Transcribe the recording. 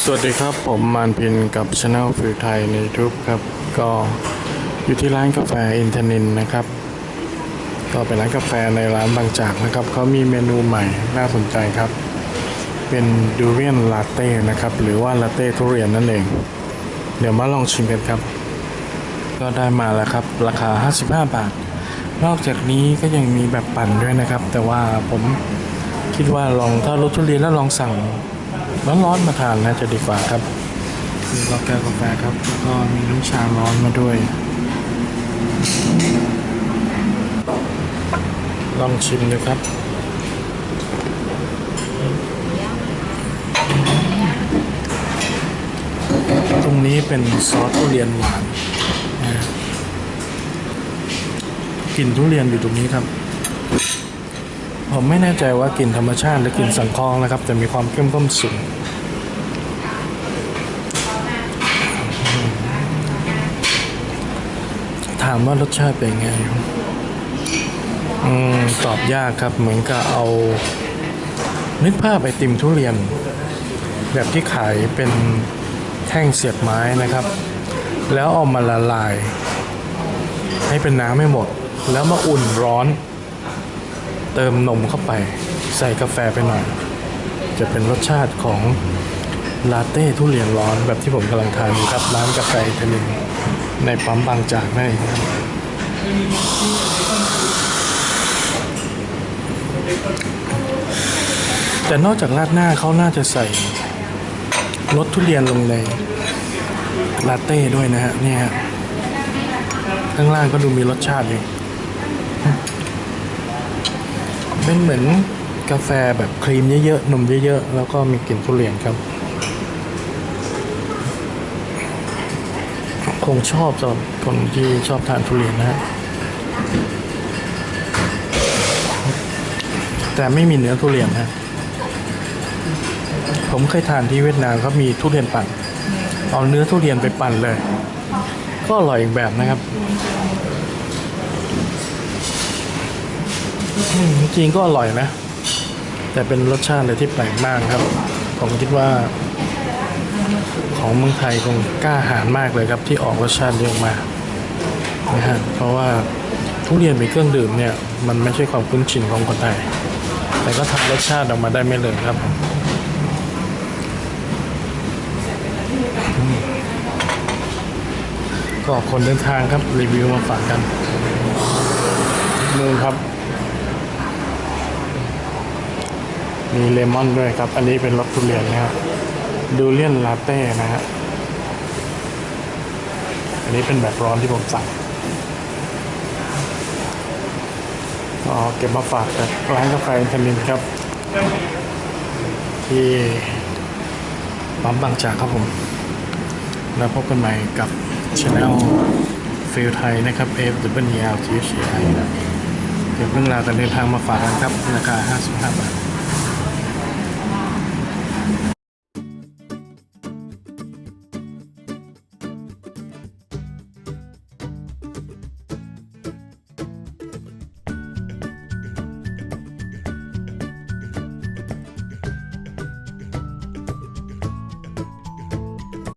สวัสดีครับผมมานพินกับช anel ฟิวไทยใน YouTube ครับ ก็อยู่ที่ร้านกาแฟอินทนินนะครับ ก็เป็นร้านกาแฟในร้านบางจากนะครับเขามีเมนูใหม่น่าสนใจครับ เป็นดูเรียนลาเต้นะครับ หรือว่าลาเต้ทุเรียนนั่นเอง เดี๋ยวมาลองชิมกันครับ ก็ได้มาแล้วครับ ราคา 55 บาท นอกจากนี้ก็ยังมีแบบปั่นด้วยนะครับ แต่ว่าผมคิดว่าลองถ้ารสทุเรียนแล้วลองสั่ง ร้อนๆมาทานนะจะดีกว่าครับมีกาแฟกาแฟครับแล้วก็มีน้ำชาร้อนมาด้วย ลองชิมดูครับตรงนี้เป็นซอสทุเรียนหวานนะกลิ่นทุเรียนอยู่ตรงนี้ครับ ผมไม่แน่ใจว่ากลิ่นธรรมชาติหรือกลิ่นสังเคราะห์นะครับ แต่มีความเข้มข้นสูงถามว่ารสชาติเป็นไงอืมตอบยากครับเหมือนกับเอา นึกภาพไอติมทุเรียน แบบที่ขายเป็นแท่งเสียบไม้นะครับ แล้วเอามาละลาย ให้เป็นน้ำให้หมด แล้วมาอุ่นร้อน เติมนมเข้าไปใส่กาแฟไปหน่อย จะเป็นรสชาติของลาเต้ทุเรียนร้อนแบบที่ผมกำลังทานอยู่ครับร้านกาแฟอิตาลีในปั๊มบางจากนั่นเองแต่นอกจากราดหน้าเขาน่าจะใส่รสทุเรียนลงในลาเต้ด้วยนะฮะเนี่ยฮะข้างล่างก็ดูมีรสชาติอยู่ เป็นเหมือนกาแฟแบบครีมเยอะๆ นมเยอะๆ แล้วก็มีกลิ่นทุเรียนครับ คงชอบสำหรับคนที่ชอบทานทุเรียนนะฮะ แต่ไม่มีเนื้อทุเรียนนะผมเคยทานที่เวียดนามเขามีทุเรียนปั่น เอาเนื้อทุเรียนไปปั่นเลย ก็อร่อยอีกแบบนะครับ อืม จริงก็อร่อยนะ แต่เป็นรสชาติอะไรที่แปลกมากครับ ผมคิดว่า ของเมืองไทยคงกล้าหาญมากเลยครับที่ออกรสชาตินี้ออกมานะฮะเพราะว่าทุเรียนเป็นเครื่องดื่มเนี่ย มันไม่ใช่ความคุ้นชินของคนไทย แต่ก็ทำรสชาติออกมาได้ไม่เลยครับก็คนเดินทางครับรีวิวมาฝากกันนู่นครับ มีเลมอนด้วยครับ อันนี้เป็นรสทุเรียนนะครับดูเลียนลาเต้นะฮะอันนี้เป็นแบบร้อนที่ผมสั่งก็เก็บมาฝากจากร้านกาแฟอินทนินครับ ที่ปั๊มบางจากครับผม แล้วพบกันใหม่กับช anel ฟิลไทยนะครับ F W L T H I เก็บเรื่องราวการเดินทางมาฝากกันครับ ราคา 55 บาท